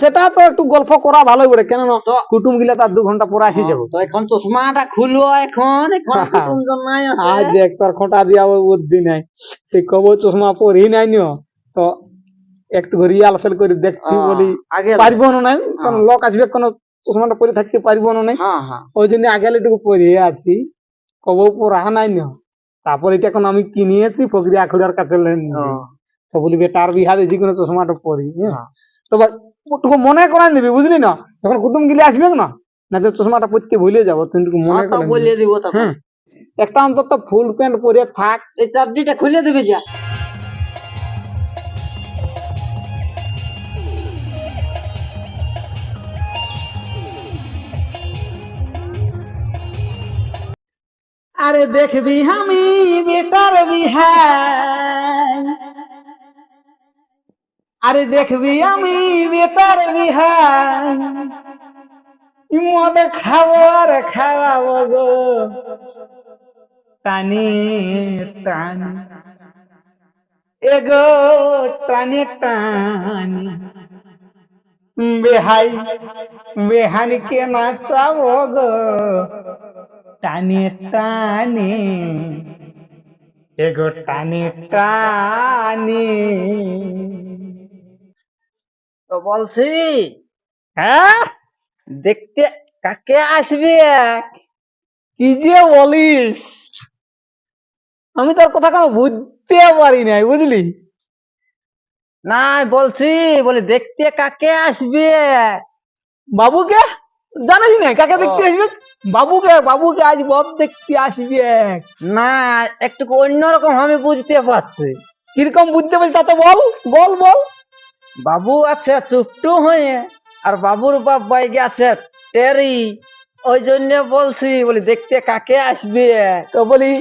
সেটা তো একটু গল্প করা ভালো বটে কেন কুটুম গিলা তার দু ঘণ্টা পরে আসি যাব। তো এখন চশমাটা খুলবো এখন আজ দেখ তোর খোঁটা দিয়া বুদ্ধি নাই। সেই কব চশমা পরি নাই নিও। তো একটু রিয়ালসেল করে দেখছি বলি আগে পারিব না নাই? কোন লোক আসবে কোন চশমাটা পরে থাকতে পারিব না নাই। হ্যাঁ হ্যাঁ। ওই জন্য আগে একটু পরিয়ে আছি। কব পড়া নাই নিও। তারপর এটা এখন আমি কিনিয়েছি ফকরি আখুড়ার কাছে হ্যাঁ। তো বলি বেটার বিহা দিয়েছি কোনো চশমাটা পরি হ্যাঁ। হ্যাঁ। তো ওটুকু মনে করাই দিবি বুঝলি না? যখন কুটুম গিলে আসবে না না তো চশমাটা পরতে ভুলে যাব একটু মনে করে বলিয়ে দিব। তখন হ্যাঁ একটা অন্তত ফুল প্যান্ট পরে থাক। এই চাবজিটা খুলে দেবে যা। আরে দেখবি আমি বেটার বিহাই আরে দেখবি আমি বেটার বিহাই মদ খাব আর খাওয়াবো গো। টানি টানি। এগো টানি টানি। বেহাই বেহানিকে নাচাবো গো। টানে টানে। এগো টানে টানে। তো বলছি হ্যাঁ? দেখতে কাকে আসবে কি যে বলিস? আমি তোর কথা কেন বুঝতে পারি নাই বুঝলি? না বলছি বলে দেখতে কাকে আসবে বাবুকে? জানিস না কাকে দেখতে। আসবে? বাবুকে বাবুকে আজ বব দেখতে আসবে না একটু অন্যরকম আমি বুঝতে পারছি। কীরকম বুঝতে পারছি তা তো বল বল বল। বাবু আছে চুপটু হয়ে আর বাবুর বাপ বাই গেছে টেরি। ওই জন্য বলছি বলি দেখতে কাকে আসবে? তো বলি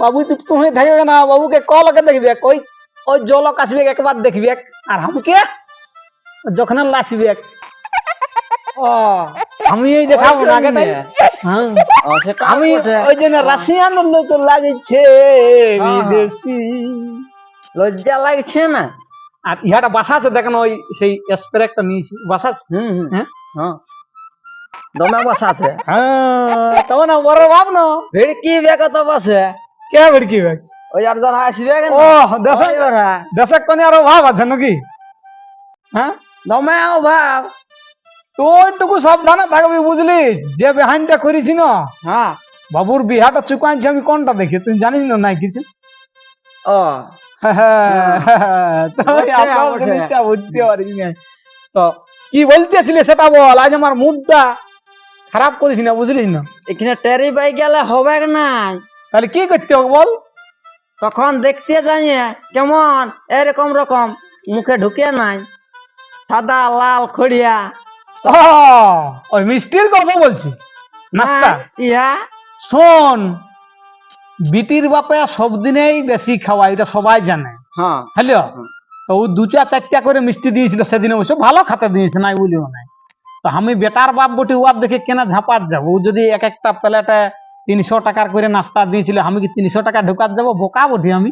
বাবু চুপটু হয়ে থাকবে না বাবুকে কলকে দেখবে? ওই ওই জলক আসবে একবার দেখবে আর আমাকে যখন লাসবে ও আমি এই দেখাবো না তাই? হ্যাঁ। আমি ওই জন্য রাশিয়ান লোক লাগছে। বিদেশি। লজ্জা লাগছে না? আর ইহাটা বাসা আছে দেখেন ওই সেই স্প্রে একটা নিয়েছি। বাসা আছে? হুম হুম। হ্যাঁ? হ্যাঁ দমে বসা আছে? হ্যাঁ তবে না বড় ভাব না। ভিড়কি বেগে তো বসে? কে বেড়কি ব্যাগ? ওই আর যারা আসবে কেন? ও দেশে দেশে কোনে আরও ভাব আছে নাকি? হ্যাঁ? দমে ও ভাব। তো ওইটুকু সাবধানে থাকবি বুঝলিস যে বেহানটা করেছি না হ্যাঁ। বাবুর বিহাটা চুকাইছি আমি কোনটা দেখি? তুই জানিস না নাই কিছু? ও। তো কি বলতেছিলে সেটা বল আজ আমার মুডটা খারাপ করিস না বুঝলিস না এখানে টেরি বাই গেলে হবে না তাহলে কি করতে হবে বল তখন দেখতে জানিয়ে কেমন এরকম রকম মুখে ঢুকে নাই সাদা লাল খড়িয়া ওই মিষ্টির কথা বলছি নাস্তা ইহা। শোন বিটির বাপে সব দিনেই বেশি খাওয়া এটা সবাই জানে। হ্যাঁ। হ্যালো? তো ও দু চার চারটা করে মিষ্টি দিয়েছিল সেদিন অবশ্য ভালো খাতে দিয়েছে নাই বলিও নাই। তো আমি বেটার বাপ বটি ওয়ার দেখে কেনা ঝাঁপাত যাব। ও যদি এক একটা প্লেটে তিনশো টাকার করে নাস্তা দিয়েছিল আমি কি তিনশো টাকা ঢুকাত যাব? বোকা বটি আমি।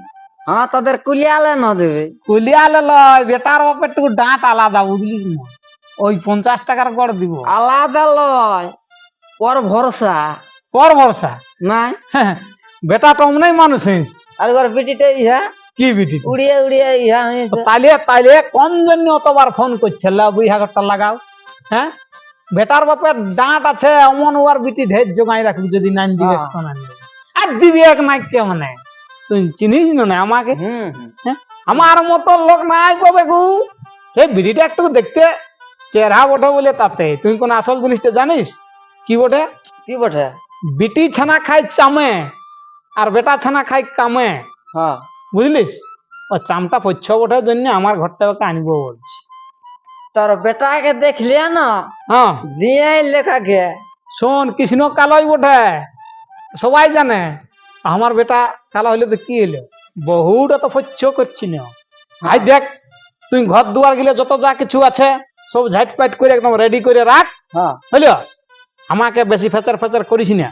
হ্যাঁ তাদের কুলিয়ালে ন দেবে। কুলিয়ালে লয় বেটার বাপের টুকু ডাঁট আলাদা বুঝলিস না? ওই পঞ্চাশ টাকার গড় দিব। আলাদা লয়। পর ভরসা। পর ভরসা? নাই। বেটা তো অমনাই মানুষ হইস। আর ওর পিটিতে ইহা? কি বিটি উড়িয়ে উড়িয়ে ইহা তাইলে তাইলে কোন জন্য অতবার ফোন করছে লা বুইহা ঘরটা লাগাও। হ্যাঁ? বেটার বাপের ডাঁট আছে অমন ওয়ার বিটি ঢের জোগাই রাখবি যদি নাইন দিবে। আর দিবি এক নাইকে মানে? তুই চিনিস না আমাকে। হ্যাঁ? আমার মতো লোক নাই পাবে গু সেই বিড়িটা একটু দেখতে চেহারা বটে বলে তাতে। তুই কোন আসল জিনিসটা জানিস? কি বটে? কি বটে? বিটি ছানা খাই চামে। আর বেটা ছানা খাই কামে। হ্যাঁ। বুঝলিস? ও চামটা পচ্ছ বটার জন্য আমার ঘরটা ওকে আনব বলছি। তোর বেটাকে দেখলে না? হ্যাঁ। দিয়ে লেখাকে। শোন কৃষ্ণ কালোই বটে। সবাই জানে আমার বেটা কালো হইলে তো কি হইল? বহুত তো পচ্ছ করছি না। আই দেখ তুই ঘর দুয়ার গেলে যত যা কিছু আছে সব ঝাইট পাইট করে একদম রেডি করে রাখ। হ্যাঁ। বুঝলো আমাকে বেশি ফেচার ফেচার করিস না।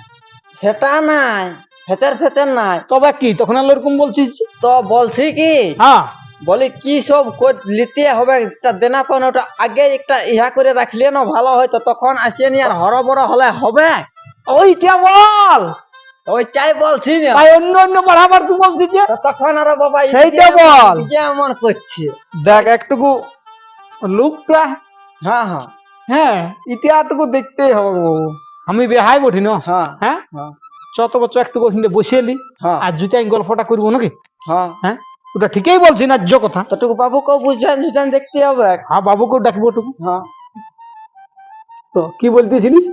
সেটা নাই। ফেচার ফেচার নাই। তবে কি? তখন আর ওরকম বলছিস? তো বলছি কি? হ্যাঁ। বলি কি সব নিতে হবে? একটা দেনা পাওনা ওটা আগে একটা ইহা করে রাখলে না ভালো হয়তো তখন আসিয়ে নি আর হরবড় হলে হবে? ওইটা বল। ওইটাই বলছি না। ভাই অন্য অন্য বাড়াবার তুই বলছিস যে তখন আরও বাবা সেইটা বল। যেমন করছে। দেখ একটুকু লুকটা হ্যাঁ হ্যাঁ। হ্যাঁ ইতিহাসটুকু দেখতেই হবে বাবু। আমি বেহাই বঠি না। হ্যাঁ? হ্যাঁ। চত বছর একটু ওখানে বসে এলি হ্যাঁ। আর জুতাই গল্পটা করব নাকি? হ্যাঁ। হ্যাঁ? ওটা ঠিকই বলছি না যে কথা। তোটুকু বাবুকেও বুঝান সুঝান দেখতে হবে। হ্যাঁ বাবুকেও ডাকবো টুকু হ্যাঁ। তো কি বলতেছিলিস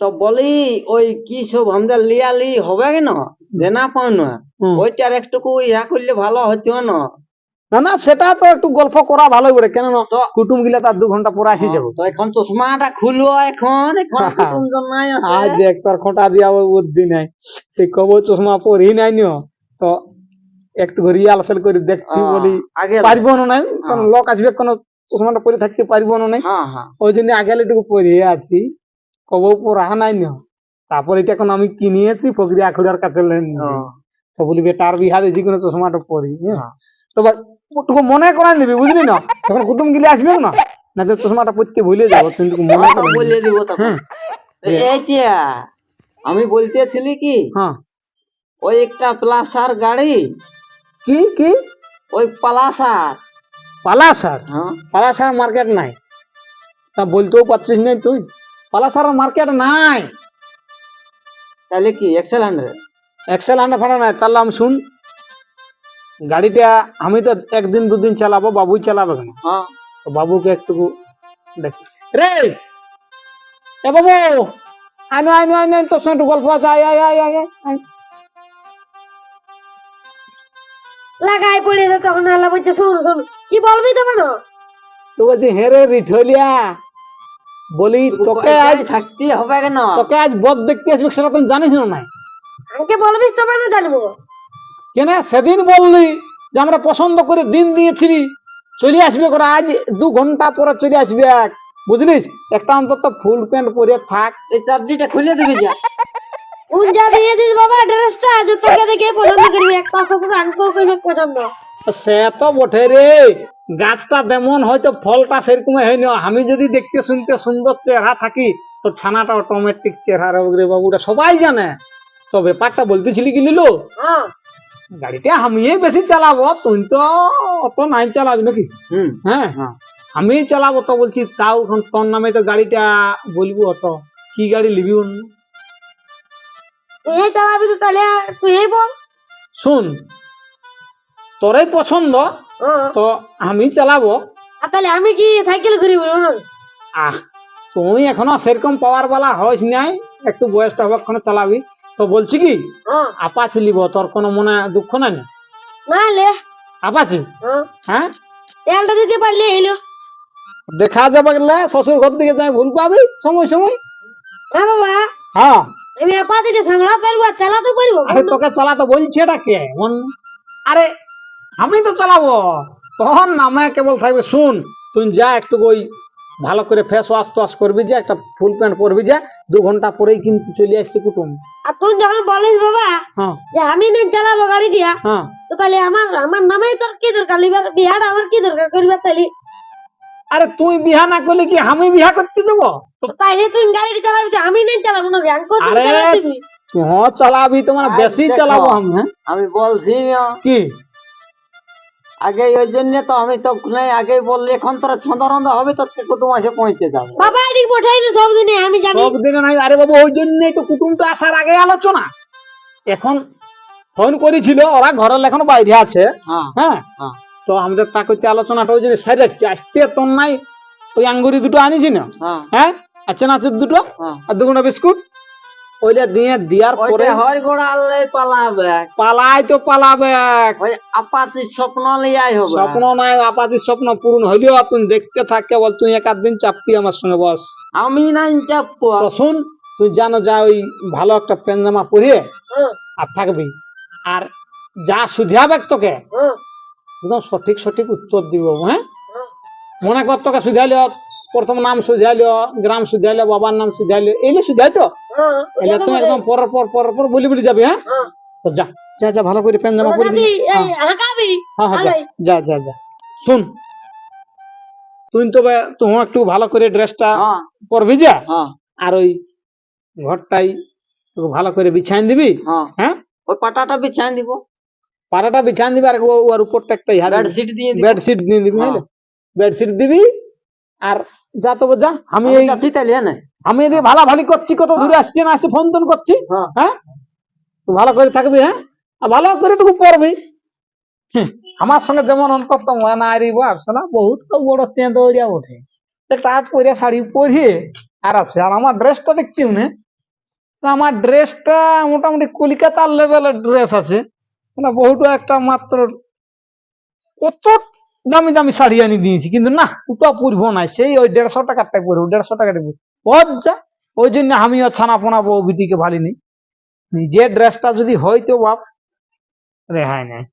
তো বলি ওই কি সব আমাদের লিয়ালি হবে কেন? দেনা পাওনা। হুম। ওইটার একটুকু ইহা করলে ভালো হতো না। না না সেটা তো একটু গল্প করা ভালোই বলে কেন কুটুম গিলা তার দু ঘণ্টা পরে আসি যাব। তো এখন চশমাটা খুলবো এখন এখন নাই আজ দেখ তোর খোঁটা দিয়া বুদ্ধি নাই। সেই কব চশমা পরি নাই নিও। তো একটু রিয়াল ফেল করে দেখছি বলি আগে পারব না নাই। কারণ লোক আসবে কোনো চশমাটা পরে থাকতে পারব না নাই। হ্যাঁ হ্যাঁ। ওই জন্য আগে একটু পরিয়ে আছি। কব পরা নাই নিও। তারপর এটা এখন আমি কিনিয়েছি ফকরি আখুরার কাছে লেন হ্যাঁ। তো বলি বেটার বিহা দিয়েছি কোনো চশমাটা পরি হ্যাঁ। হ্যাঁ। তো বা- ওটুকু মনে করাই নিবি বুঝলি না? তখন কুটুম গিলে আসবে না? না তো চশমাটা পরতে ভুলে যাব কিন্তু মনে হ্যাঁ, করে বলে দিব তখন এইটা আমি বলতেছিলি কি? হ্যাঁ। ওই একটা প্লাসার গাড়ি। কি কি? ওই পালাসার। পালাসার? হ্যাঁ। পালাসার মার্কেট নাই। তা বলতেও পারছিস না তুই? পালাসার মার্কেট নাই। তাহলে কি এক্সেল হান্ড্রেড এক্সেল আন্ডা ফাটা নাই তাহলে আমি শুন। গাড়িটা আমি তো একদিন দুদিন চালাবো বাবুই চালাবে কেন? হ্যাঁ। তো বাবুকে একটু দেখ। রে! এ বাবু! আনো আনো আনো তোর সঙ্গে একটু গল্প আছে আয় আয় আয় আয় লাগাই পড়েছে তখন আল্লাহ বলছে শোন শোন কি বলবি তো কেন তো বলছি হেরে রিঠলিয়া বলি তোকে আজ থাকতে হবে কেন? তোকে আজ বদ দেখতে আসবে সেটা তুমি জানিস না নাই আমাকে বলবিস তো কেন জানব। কেন? সেদিন বললি যে আমরা পছন্দ করে দিন দিয়েছিলি চলে আসবে করে আজ দু ঘণ্টা পরে চলে আসবে এক। বুঝলিস? একটা অন্তত ফুল প্যান্ট পরে থাক এই চাবজিটা খুলে দিবি যা। যা দিয়ে দিস বাবা ড্রেসটা দেখে পছন্দ করবি এক পাশে করবে পছন্দ। সে তো বটে রে গাছটা যেমন হয়তো ফলটা সেরকম হয় না আমি যদি দেখতে শুনতে সুন্দর চেহারা থাকি তো ছানাটা অটোমেটিক চেহারা রে বাবুটা সবাই জানে। তো ব্যাপারটা বলতেছিলি কি লিলো? হ্যাঁ। গাড়িটা আমি বেশি চালাবো তুই তো অত নাই চালাবি নাকি? হ্যাঁ হ্যাঁ। আমি চালাবো তো বলছি তাও এখন তোর নামে তো গাড়িটা বলব অত। কি গাড়ি নিবি অন্য তুই এই চালাবি তো তাহলে তুই বল। শুন তোরাই পছন্দ। তো আমি চালাবো। আর তাহলে আমি কি সাইকেল ঘুরি আহ তুই এখনও সেরকম পাওয়ার বালা হইস নাই একটু বয়সটা হবে এখনও চালাবি। তো বলছি কি হ্যাঁ। আপাচি লিব তোর কোনো মনে দুঃখ নাই না? না লে। আপাচি হ্যাঁ। হ্যাঁ? তেলটা দিতে পারলে এলো দেখা যাবে গেলে শ্বশুর ঘর দিকে যাই ভুল পাবি সময় সময়? হ্যাঁ বাবা। হ্যাঁ। আমি সামলা পারব চালাতে পারব আরে তোকে চালাতে বলছি এটা কে? মন আরে আমি তো চালাবো। তখন নামে কেবল থাকবে শুন তুই যা একটু ওই ভালো করে ফেস ওয়াশ টোয়াশ করবি যে একটা ফুল প্যান্ট পরবি যে দু ঘণ্টা পরেই কিন্তু চলে আসছি কুটুম। আর তুই যখন বলিস বাবা হ্যাঁ। যে আমি নেই চালাবো গাড়ি দিয়া হ্যাঁ। তো তাহলে আমার আমার নামে তোর কি দরকার? লিবার বিহার আমার কি দরকার করবার তাহলে? আরে তুই বিহা না করলে কি আমি বিহা করতে দেবো? তো তাইলে তুই গাড়ি চালাবি তো আমি নেই চালাবো না জ্ঞান করবি আরে, চালা দিবি তুই চালাবি তোমার বেশি চালাবো আমি হ্যাঁ? আমি বলছি কি? আগে ওই জন্য তো আমি তো নাই আগে বললে এখন তোরা ছন্দা হবে তো কুটুম আসে পৌঁছে যাবে। বাবা এদিক পঠাই না সব দিনে আমি জানি সব দিনে নাই আরে বাবু ওই জন্যই তো কুটুমটা আসার আগে আলোচনা। এখন ফোন করেছিল ওরা ঘরের এখন বাইরে আছে। হ্যাঁ হ্যাঁ হ্যাঁ। তো আমাদের তা করতে আলোচনাটা ওই জন্য সাইড রাখছি। আসতে তোর নাই ওই আঙ্গুরি দুটো আনিছি না? হ্যাঁ। হ্যাঁ আর চেনাচুর দুটো? আর দুগুলো বিস্কুট? ওইটা দিয়ে দেওয়ার পরে ওইটা হর ঘোড়া আল্লাহ পালাবে। পালাই তো পালাবে। আপাতি স্বপ্ন লিয়াই হবে। স্বপ্ন নাই আপাতির স্বপ্ন পূরণ হইলেও তুই দেখতে থাক কেবল তুই এক দিন চাপবি আমার সঙ্গে বস। আমি নাই চাপ শুন তুই জানো যা ওই ভালো একটা প্যান জামা পরিয়ে আর থাকবি। আর যা সুধাবে তোকে একদম সঠিক সঠিক উত্তর দিব হ্যাঁ? হ্যাঁ। মনে কর তোকে সুধাইল প্রথম নাম সুধাইল গ্রাম সুধাইল বাবার নাম সুধাইল এলে সুধাই তো? হ্যাঁ, এলে তুই একদম পর পর পর পর বলি বলি যাবি হ্যাঁ? হ্যাঁ। তো যা যা যা ভালো করে জামা পরে দিবি এই হ্যাঁ হ্যাঁ যা যা যা শুন। তুই তো বে তুই একটু ভালো করে ড্রেসটা হ্যাঁ। পরবি যা। হ্যাঁ। আর ওই ঘরটাই তোকে ভালো করে বিছাইন দিবি। হ্যাঁ। হ্যাঁ? ওই পাটাটা বিছাই দিব। পাড়াটা বিছাইন দিবি আর ও- ওর উপরটা একটা। বেডশিট দিয়ে দিব। বেডশিট দিয়ে দিবি হ্যাঁ। বুঝলে? বেডশিট দিবি আর যা তো যা আমি আমি এই যাচ্ছি তাহলে হ্যাঁ না আমি এদিকে ভালা ভালি করছি কত দূরে আসছি না আসছি ফোন টোন করছি হ্যাঁ। হ্যাঁ? ভালো করে থাকবি হ্যাঁ? আর ভালো করে টুকু পড়বি হ্যাঁ, আমার সঙ্গে যেমন অন্তত মানারি বাপসালা বহুত তো বড় চেঁদ ওড়িয়া ওঠে। একটা আট পরিয়া শাড়ি পরিয়ে আর আছে আর আমার ড্রেসটা দেখছিও না আমার ড্রেসটা মোটামুটি কলিকাতার লেভেলের ড্রেস আছে। মানে বহুত একটা মাত্র কত দামি দামি শাড়ি আনি দিয়েছি, কিন্তু না ওটা পরবো না, সেই ওই দেড়শো টাকারটাই পরবো, দেড়শো টাকাটা যা, ওই জন্য আমিও ছানা পোনা বউ বিটিকে ভালিনি। নিজের ড্রেসটা যদি হয়তো বাপ রেহাই নাই